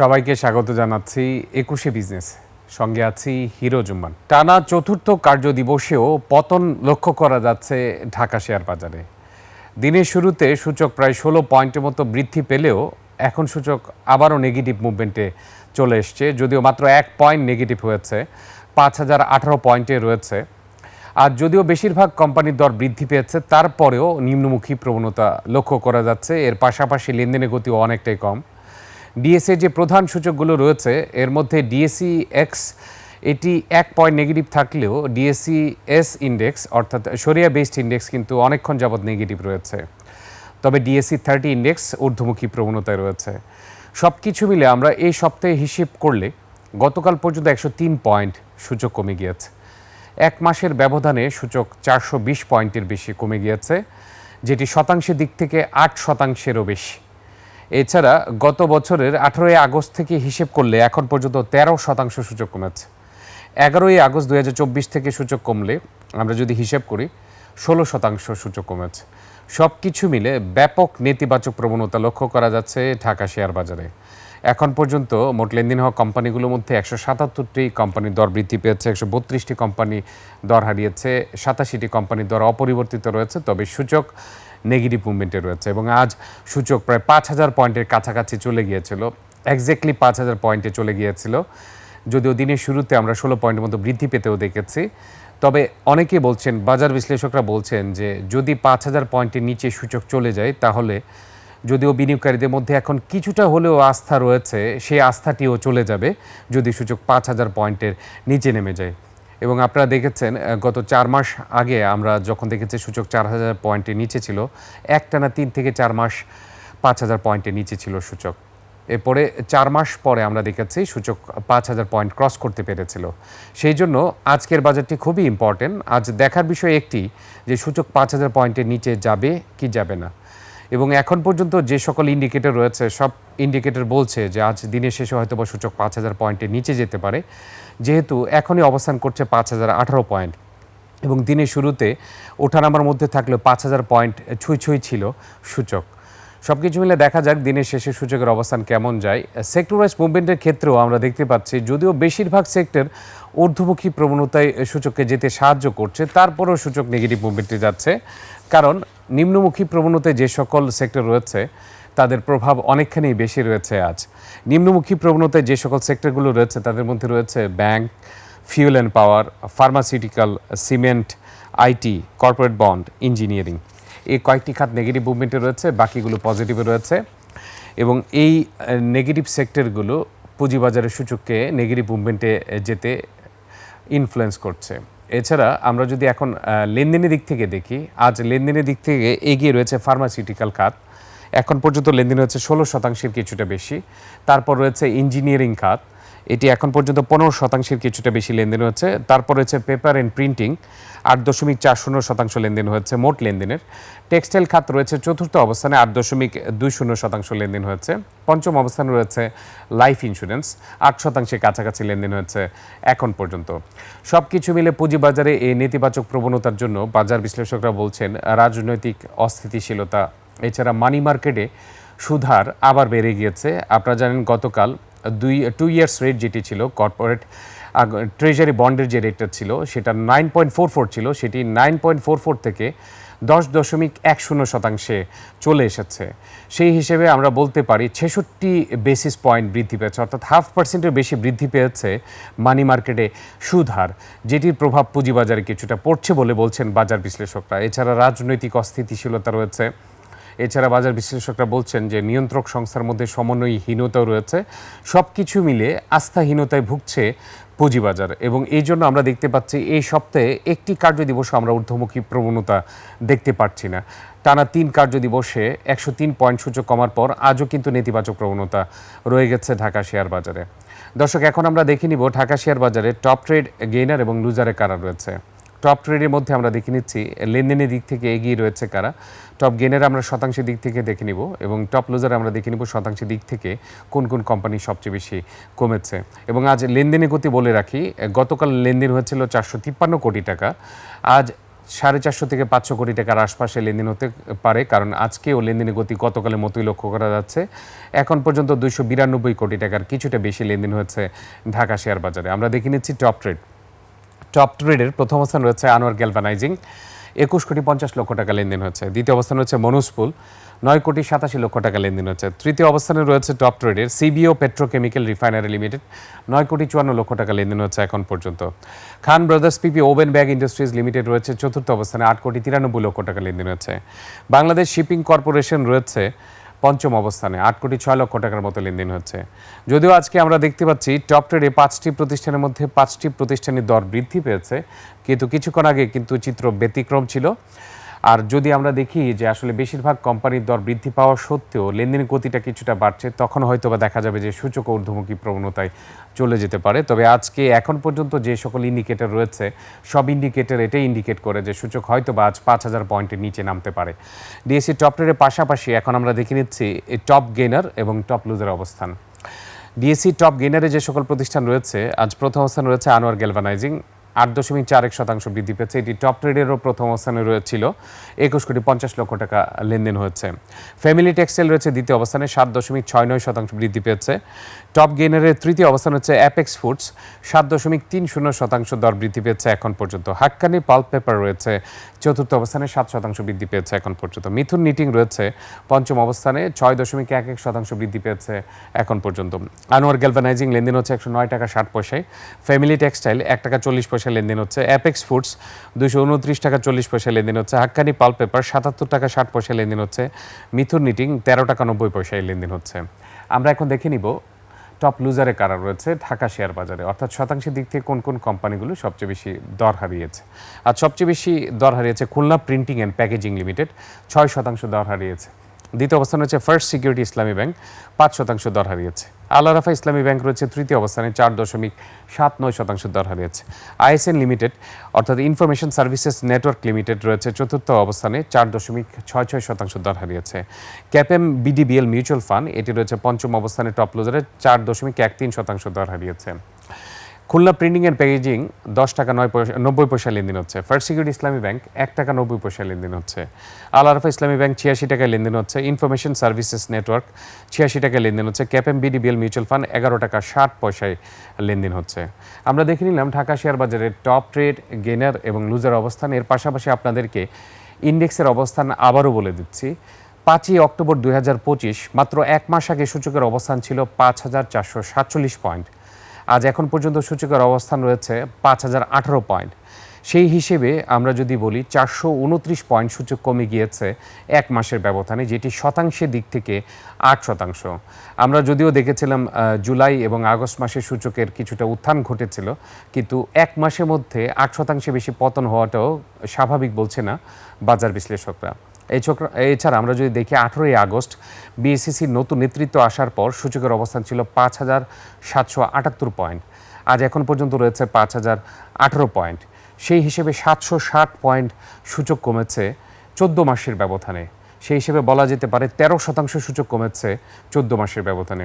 সবাইকে স্বাগত জানাচ্ছি একুশে বিজনেস। সঙ্গে আছি হিরো জুম্মান। টানা চতুর্থ কার্য দিবসেও পতন লক্ষ্য করা যাচ্ছে ঢাকা শেয়ার বাজারে। দিনের শুরুতে সূচক প্রায় ষোলো পয়েন্টের মতো বৃদ্ধি পেলেও এখন সূচক আবারও নেগেটিভ মুভমেন্টে চলে এসছে, যদিও মাত্র এক পয়েন্ট নেগেটিভ হয়েছে, পাঁচ হাজার আঠারো পয়েন্টে রয়েছে। আর যদিও বেশিরভাগ কোম্পানির দর বৃদ্ধি পেয়েছে, তারপরেও নিম্নমুখী প্রবণতা লক্ষ্য করা যাচ্ছে। এর পাশাপাশি লেনদেনের গতিও অনেকটাই কম। ডিএসএ যে প্রধান সূচকগুলো রয়েছে, এর মধ্যে ডিএসসি এক্স এটি এক পয়েন্ট নেগেটিভ থাকলেও ডিএসসি এস ইন্ডেক্স অর্থাৎ সরিয়া বেসড ইন্ডেক্স কিন্তু অনেকক্ষণ যাবৎ নেগেটিভ রয়েছে। তবে ডিএসসি থার্টি ইন্ডেক্স ঊর্ধ্বমুখী প্রবণতায় রয়েছে। সব কিছু মিলে আমরা এই সপ্তাহে হিসেব করলে গতকাল পর্যন্ত একশো তিন পয়েন্ট সূচক কমে গিয়েছে। এক মাসের ব্যবধানে সূচক চারশো বিশ পয়েন্টের বেশি কমে গিয়েছে, যেটি শতাংশের দিক থেকে আট শতাংশেরও বেশি। এছাড়া গত বছরের আঠারোই আগস্ট থেকে হিসেব করলে এখন পর্যন্ত তেরো শতাংশ সূচক কমেছে। এগারোই আগস্ট দু হাজার চব্বিশ থেকে সূচক কমলে, আমরা যদি হিসেব করি, ষোলো শতাংশ সূচক কমেছে। সব কিছু মিলে ব্যাপক নেতিবাচক প্রবণতা লক্ষ্য করা যাচ্ছে ঢাকা শেয়ার বাজারে। এখন পর্যন্ত মোট লেনদেন হওয়া কোম্পানিগুলোর মধ্যে একশো সাতাত্তরটি কোম্পানির দর বৃদ্ধি পেয়েছে, একশো বত্রিশটি কোম্পানি দর হারিয়েছে, সাতাশিটি কোম্পানির দর অপরিবর্তিত রয়েছে, তবে সূচক নেগেটিভ মুভমেন্টে রয়েছে এবং আজ সূচক প্রায় পাঁচ হাজার পয়েন্টের কাছাকাছি চলে গিয়েছিল। একজ্যাক্টলি পাঁচ হাজার পয়েন্টে চলে গিয়েছিল। যদিও দিনের শুরুতে আমরা ষোলো পয়েন্টের মতো বৃদ্ধি পেতেও দেখেছি। তবে অনেকে বলছেন, বাজার বিশ্লেষকরা বলছেন যে যদি পাঁচ হাজার পয়েন্টের নিচে সূচক চলে যায়, তাহলে যদিও বিনিয়োগকারীদের মধ্যে এখন কিছুটা হলেও আস্থা রয়েছে, সেই আস্থাটিও চলে যাবে যদি সূচক পাঁচ হাজার পয়েন্টের নিচে নেমে যায়। এবং আপনারা দেখেছেন গত চার মাস আগে আমরা যখন দেখেছি সূচক চার হাজার পয়েন্টের নিচে ছিল, একটানা তিন থেকে চার মাস পাঁচ হাজার পয়েন্টের নিচে ছিল সূচক। এরপরে চার মাস পরে আমরা দেখেছি সূচক পাঁচ হাজার পয়েন্ট ক্রস করতে পেরেছিল। সেই জন্য আজকের বাজারটি খুবই ইম্পর্টেন্ট আজ দেখার বিষয় একটি যে সূচক পাঁচ হাজার পয়েন্টের নিচে যাবে কি যাবে না। এবং এখন পর্যন্ত যে সকল ইন্ডিকেটর রয়েছে, সব ইন্ডিকেটর বলছে যে আজ দিনের শেষে হয়তো বা সূচক পাঁচ হাজার পয়েন্টের নিচে যেতে পারে। যেহেতু এখনই অবস্থান করছে পাঁচ হাজার আঠারো পয়েন্ট এবং দিনের শুরুতে ওঠানামার মধ্যে থাকলেও পাঁচ হাজার পয়েন্ট ছুঁই ছুঁই ছিল সূচক। সব কিছু মিলে দেখা যাক দিনের শেষে সূচকের অবস্থান কেমন যায়। সেক্টর ওয়াইজ মুভমেন্টের ক্ষেত্রেও আমরা দেখতে পাচ্ছি, যদিও বেশিরভাগ সেক্টর ঊর্ধ্বমুখী প্রবণতায় সূচককে যেতে সাহায্য করছে, তারপরেও সূচক নেগেটিভ মুভমেন্টে যাচ্ছে। কারণ নিম্নমুখী প্রবণতায় যে সকল সেক্টর রয়েছে তাদের প্রভাব অনেকখানি বেশি রয়েছে আজ। নিম্নমুখী প্রবণতায় যে সকল সেক্টরগুলো রয়েছে, তাদের মধ্যে রয়েছে bank fuel and power pharmaceutical cement IT corporate bond engineering এই কয়েকটি খাত নেগেটিভ মুভমেন্টে রয়েছে, বাকিগুলো পজিটিভে রয়েছে। এবং এই নেগেটিভ সেক্টরগুলো পুঁজিবাজারের সূচককে নেগেটিভ মুভমেন্টে যেতে ইনফ্লুয়েন্স করছে। এছাড়া আমরা যদি এখন লেনদেনের দিক থেকে দেখি, আজ লেনদেনের দিক থেকে এগিয়ে রয়েছে ফার্মাসিউটিক্যাল খাত। এখন পর্যন্ত লেনদেন হচ্ছে ষোলো শতাংশের কিছুটা বেশি। তারপর রয়েছে ইঞ্জিনিয়ারিং খাত। এটি এখন পর্যন্ত পনেরো শতাংশের কিছুটা বেশি লেনদেন হচ্ছে তারপর রয়েছে পেপার অ্যান্ড প্রিন্টিং আট দশমিক চার শূন্য শতাংশ লেনদেন হয়েছে মোট লেনদেনের। টেক্সটাইল খাত রয়েছে চতুর্থ অবস্থানে, আট দশমিক দুই শূন্য শতাংশ লেনদেন হয়েছে। পঞ্চম অবস্থানে রয়েছে লাইফ ইন্স্যুরেন্স আট শতাংশের কাছাকাছি লেনদেন হয়েছে এখন পর্যন্ত। সব কিছু মিলে পুঁজিবাজারে এই নেতিবাচক প্রবণতার জন্য বাজার বিশ্লেষকরা বলছেন, রাজনৈতিক অস্থিতিশীলতা এছাড়া মানি মার্কেটে সুধার আবার বেড়ে গিয়েছে। আপনারা জানেন গতকাল দুই টু ইয়ার্স রেট যেটি ছিল কর্পোরেট ট্রেজারি বন্ডের যে রেটটা ছিল, সেটা নাইন পয়েন্ট ফোর ফোর ছিল, সেটি নাইন পয়েন্ট ফোর ফোর থেকে দশ দশমিক এক শূন্য শতাংশে চলে এসেছে। সেই হিসেবে আমরা বলতে পারি ছেষট্টি বেসিস পয়েন্ট বৃদ্ধি পেয়েছে, অর্থাৎ হাফ পার্সেন্টের বেশি বৃদ্ধি পেয়েছে মানি মার্কেটে সুদহার যেটির প্রভাব পুঁজিবাজারে কিছুটা পড়ছে বলে বলছেন বাজার বিশ্লেষকরা। এছাড়া রাজনৈতিক অস্থিতিশীলতা রয়েছে এছাড়া বাজার বিশ্লেষকরা বলছেন যে নিয়ন্ত্রক সংস্থার মধ্যে সমন্বয়হীনতাও রয়েছে। সব কিছু মিলে আস্থাহীনতায় ভুগছে পুঁজিবাজার এবং এই জন্য আমরা দেখতে পাচ্ছি এই সপ্তাহে একটি কার্য দিবস আমরা ঊর্ধ্বমুখী প্রবণতা দেখতে পাচ্ছি না। টানা তিন কার্য দিবসে একশো তিন পয়েন্ট সূচক কমার পর আজও কিন্তু নেতিবাচক প্রবণতা রয়ে গেছে ঢাকা শেয়ার বাজারে। দর্শক, এখন আমরা দেখে নিব ঢাকা শেয়ার বাজারে টপ ট্রেড গেইনার এবং লুজারে কারা রয়েছে। টপ ট্রেডের মধ্যে আমরা দেখে নিচ্ছি, লেনদেনের দিক থেকে এগিয়ে রয়েছে কারা? টপ গেনের আমরা শতাংশের দিক থেকে দেখে নিব এবং টপ লুজার আমরা দেখে নিব শতাংশের দিক থেকে কোন কোন কোম্পানি সবচেয়ে বেশি কমেছে। এবং আজ লেনদেনের গতি বলে রাখি, গতকাল লেনদেন হয়েছিল চারশো তিপ্পান্ন কোটি টাকা, আজ সাড়ে চারশো থেকে পাঁচশো কোটি টাকার আশপাশে লেনদেন হতে পারে, কারণ আজকেও লেনদেনের গতি গতকালের মতোই লক্ষ্য করা যাচ্ছে। এখন পর্যন্ত দুইশো বিরানব্বই কোটি টাকার কিছুটা বেশি লেনদেন হয়েছে ঢাকা শেয়ার বাজারে। আমরা দেখে নিচ্ছি টপ ট্রেড টপ ট্রেডের প্রথম অবস্থান রয়েছে আনোয়ার গ্যালভানাইজিং। একুশ কোটি পঞ্চাশ লক্ষ টাকা লেনদেন হচ্ছে দ্বিতীয় অবস্থান রয়েছে মনুসপুল নয় কোটি সাতাশি লক্ষ টাকা লেনদেন হচ্ছে তৃতীয় অবস্থানে রয়েছে টপ ট্রেডের সিবিও পেট্রোকেমিক্যাল রিফাইনারি লিমিটেড। নয় কোটি চুয়ান্ন লক্ষ টাকা লেনদেন হচ্ছে এখন পর্যন্ত। Khan brothers PP woven bag industries limited রয়েছে। চতুর্থ অবস্থানে আট কোটি তিরানব্বই লক্ষ টাকা লেনদেন হচ্ছে বাংলাদেশ শিপিং কর্পোরেশন রয়েছে পঞ্চম অবস্থানে। আট কোটি ছয় লক্ষ টাকার মতো লেনদেন হচ্ছে। যদিও আজকে আমরা দেখতে পাচ্ছি, টপ ট্রেডে পাঁচটি প্রতিষ্ঠানের মধ্যে পাঁচটি প্রতিষ্ঠানের দর বৃদ্ধি পেয়েছে। কিন্তু কিছুক্ষণ আগে কিন্তু চিত্র ব্যতিক্রম ছিল। আর যদি আমরা দেখি যে আসলে বেশিরভাগ কোম্পানির দর বৃদ্ধি পাওয়া সত্ত্বেও লেনদেনের গতিটা কিছুটা বাড়ছে, তখন হয়তো বা দেখা যাবে যে সূচক ঊর্ধ্বমুখী প্রবণতায় চলে যেতে পারে। তবে আজকে, এখন পর্যন্ত যে সকল ইন্ডিকেটর রয়েছে, সব ইন্ডিকেটর এটাই ইন্ডিকেট করে যে সূচক হয়তো বা আজ পাঁচ হাজার পয়েন্টের নিচে নামতে পারে। ডিএসসি টপ ট্রেডের পাশাপাশি এখন আমরা দেখে নিচ্ছি টপ গেনার এবং টপ লুজার অবস্থান। ডিএসসি টপ গেনারে যে সকল প্রতিষ্ঠান রয়েছে, আজ প্রথম অবস্থান রয়েছে আনোয়ার গ্যালভানাইজিং। আট দশমিক চার এক শতাংশ বৃদ্ধি পেয়েছে। এটি টপ ট্রেডেরও প্রথম অবস্থানে রয়েছিল একুশ কোটি পঞ্চাশ লক্ষ টাকা লেনদেন হয়েছে। ফ্যামিলি টেক্সটাইল রয়েছে দ্বিতীয় অবস্থানে, সাত দশমিক ছয় নয় শতাংশ বৃদ্ধি পেয়েছে। টপ গেনারের তৃতীয় অবস্থান হচ্ছে অ্যাপেক্স ফুডস সাত দশমিক তিন শূন্য শতাংশ দর বৃদ্ধি পেয়েছে এখন পর্যন্ত। হাক্কানি পাল্প পেপার রয়েছে, চতুর্থ অবস্থানে সাত শতাংশ বৃদ্ধি পেয়েছে এখন পর্যন্ত। মিথুন নিটিং রয়েছে, পঞ্চম অবস্থানে ছয় দশমিক এক এক শতাংশ বৃদ্ধি পেয়েছে এখন পর্যন্ত। আনোয়ার গ্যালভানাইজিং লেনদেন হচ্ছে একশো নয় টাকা ষাট পয়সায়। ফ্যামিলি টেক্সটাইল এক টাকা চল্লিশ পয়সা লেনদেন হচ্ছে। অ্যাপেক্স ফুডস দুশো উনত্রিশ টাকা চল্লিশ পয়সা লেনদেন হচ্ছে। হাক্কানি পাল পেপার সাতাত্তর টাকা ষাট পয়সা লেনদেন হচ্ছে। মিথুন নিটিং তেরো টাকা নব্বই পয়সায় লেনদেন হচ্ছে। আমরা এখন দেখে নিব টপ লুজারে কারা রয়েছে ঢাকা শেয়ার বাজারে। অর্থাৎ শতাংশের দিক থেকে কোন কোন কোম্পানিগুলো সবচেয়ে বেশি দর হারিয়েছে। আর সবচেয়ে বেশি দর হারিয়েছে Khulna printing and packaging limited ছয় শতাংশ দর হারিয়েছে। দ্বিতীয় অবস্থান হচ্ছে ফার্স্ট সিকিউরিটি ইসলামী ব্যাংক পাঁচ শতাংশ দর হারিয়েছে। আল্লারাফা ইসলামী ব্যাংক রয়েছে তৃতীয় অবস্থানে, চার দশমিক সাত নয় শতাংশ দর হারিয়েছে। আইএসএন লিমিটেড অর্থাৎ ইনফরমেশন সার্ভিসেস নেটওয়ার্ক লিমিটেড রয়েছে, চতুর্থ অবস্থানে, চার দশমিক ছয় ছয় শতাংশ দর হারিয়েছে। ক্যাপএম বিডিবিএল মিউচুয়াল ফান্ড এটি রয়েছে পঞ্চম অবস্থানে টপ লোজারে চার দশমিক এক তিন শতাংশ দর হারিয়েছে। খুলনা প্রিন্টিং অ্যান্ড প্যাকেজিং দশ টাকা নয় পয়সা, নব্বই পয়সা লেনদেন হচ্ছে। ফার্স্ট সিকিউরিটি ইসলামী ব্যাংক এক টাকা নব্বই পয়সা লেনদেন হচ্ছে। আল আরফা ইসলামী ব্যাংক ছিয়াশি টাকায় লেনদেন হচ্ছে। ইনফরমেশন সার্ভিসেস নেটওয়ার্ক ছিয়াশি টাকায় লেনদেন হচ্ছে। ক্যাপএম বিডিবিএল মিউচুয়াল ফান্ড এগারো টাকা ষাট পয়সায় লেনদেন হচ্ছে। আমরা দেখে নিলাম ঢাকা শেয়ার বাজারের টপ ট্রেড গেনার এবং লুজার অবস্থান। এর পাশাপাশি আপনাদেরকে ইন্ডেক্সের অবস্থান আবারও বলে দিচ্ছি। পাঁচই অক্টোবর দু হাজার পঁচিশ, মাত্র এক মাস আগে সূচকের অবস্থান ছিল পাঁচ হাজার চারশো সাতচল্লিশ পয়েন্ট। আজ এখন পর্যন্ত সূচকের অবস্থান রয়েছে পাঁচ হাজার আঠারো পয়েন্ট। সেই হিসেবে আমরা যদি বলি চারশো উনত্রিশ পয়েন্ট সূচক কমে গিয়েছে এক মাসের ব্যবধানে, যেটি শতাংশের দিক থেকে আট শতাংশ। আমরা যদিও দেখেছিলাম জুলাই এবং আগস্ট মাসে সূচকের কিছুটা উত্থান ঘটেছিল, কিন্তু এক মাসের মধ্যে আট শতাংশে বেশি পতন হওয়াটাও স্বাভাবিক বলছে না বাজার বিশ্লেষকরা। এছাড়া আমরা যদি দেখি আঠেরোই আগস্ট বিএসসিসির নতুন নেতৃত্ব আসার পর সূচকের অবস্থান ছিল পাঁচ হাজার সাতশো আটাত্তর পয়েন্ট। আজ এখন পর্যন্ত রয়েছে পাঁচ হাজার আঠেরো পয়েন্ট। সেই হিসেবে সাতশো ষাট পয়েন্ট সূচক কমেছে চোদ্দ মাসের ব্যবধানে। সেই হিসেবে বলা যেতে পারে তেরো শতাংশ সূচক কমেছে চোদ্দ মাসের ব্যবধানে।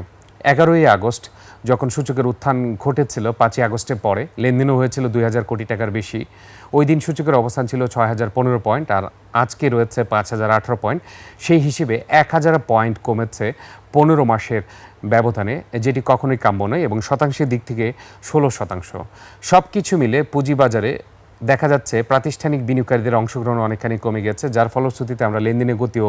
এগারোই আগস্ট, যখন সূচকের উত্থান ঘটেছিল পাঁচই আগস্টের পরে, লেনদেনও হয়েছিল দুই হাজার কোটি টাকার বেশি। ওই দিন সূচকের অবস্থান ছিল ছয় হাজার পনেরো পয়েন্ট আর আজকে রয়েছে পাঁচ হাজার আঠারো পয়েন্ট। সেই হিসেবে এক হাজার পয়েন্ট কমেছে পনেরো মাসের ব্যবধানে, যেটি কখনোই কাম্য নয় এবং শতাংশের দিক থেকে ষোলো শতাংশ। সব কিছু মিলে পুঁজিবাজারে দেখা যাচ্ছে প্রাতিষ্ঠানিক বিনিয়োগকারীদের অংশগ্রহণ অনেকখানি কমে গেছে, যার ফলশ্রুতিতে আমরা লেনদেনের গতিও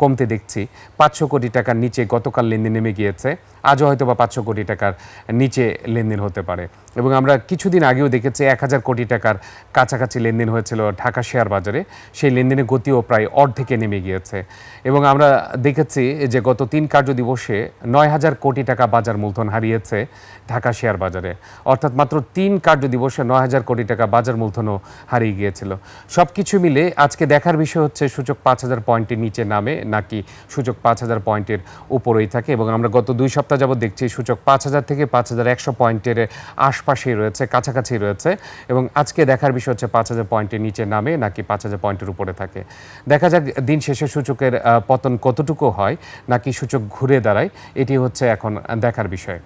কমতে দেখছি। পাঁচশো কোটি টাকার নিচে গতকাল লেনদেন নেমে গিয়েছে। আজও হয়তো বা পাঁচশো কোটি টাকার নিচে লেনদেন হতে পারে। এবং আমরা কিছুদিন আগেও দেখেছি এক হাজার কোটি টাকার কাছাকাছি লেনদেন হয়েছিল ঢাকা শেয়ার বাজারে। সেই লেনদেনের গতিও প্রায় অর্ধেকে নেমে গিয়েছে। এবং আমরা দেখেছি যে গত তিন কার্য দিবসে নয় হাজার কোটি টাকা বাজার মূলধন হারিয়েছে ঢাকা শেয়ার বাজারে। অর্থাৎ মাত্র তিন কার্য দিবসে নয় হাজার কোটি টাকা বাজার মূলধনও হারিয়ে গিয়েছিল। সব কিছু মিলে আজকে দেখার বিষয় হচ্ছে সূচক পাঁচ হাজার পয়েন্টের নিচে নামে নাকি সূচক পাঁচ হাজার পয়েন্টের উপরেই থাকে। এবং আমরা গত দুই সপ্তাহ যাবত দেখছি, সূচক পাঁচ হাজার থেকে পাঁচ হাজার একশো পয়েন্টের আশপাশেই রয়েছে, কাছাকাছি রয়েছে এবং আজকে দেখার বিষয় হচ্ছে পাঁচ হাজার পয়েন্টের নিচে নামে নাকি পাঁচ হাজার পয়েন্টের উপরে থাকে। দেখা যাক দিন শেষে সূচকের পতন কতটুকু হয় নাকি সূচক ঘুরে দাঁড়ায়, এটি হচ্ছে এখন দেখার বিষয়।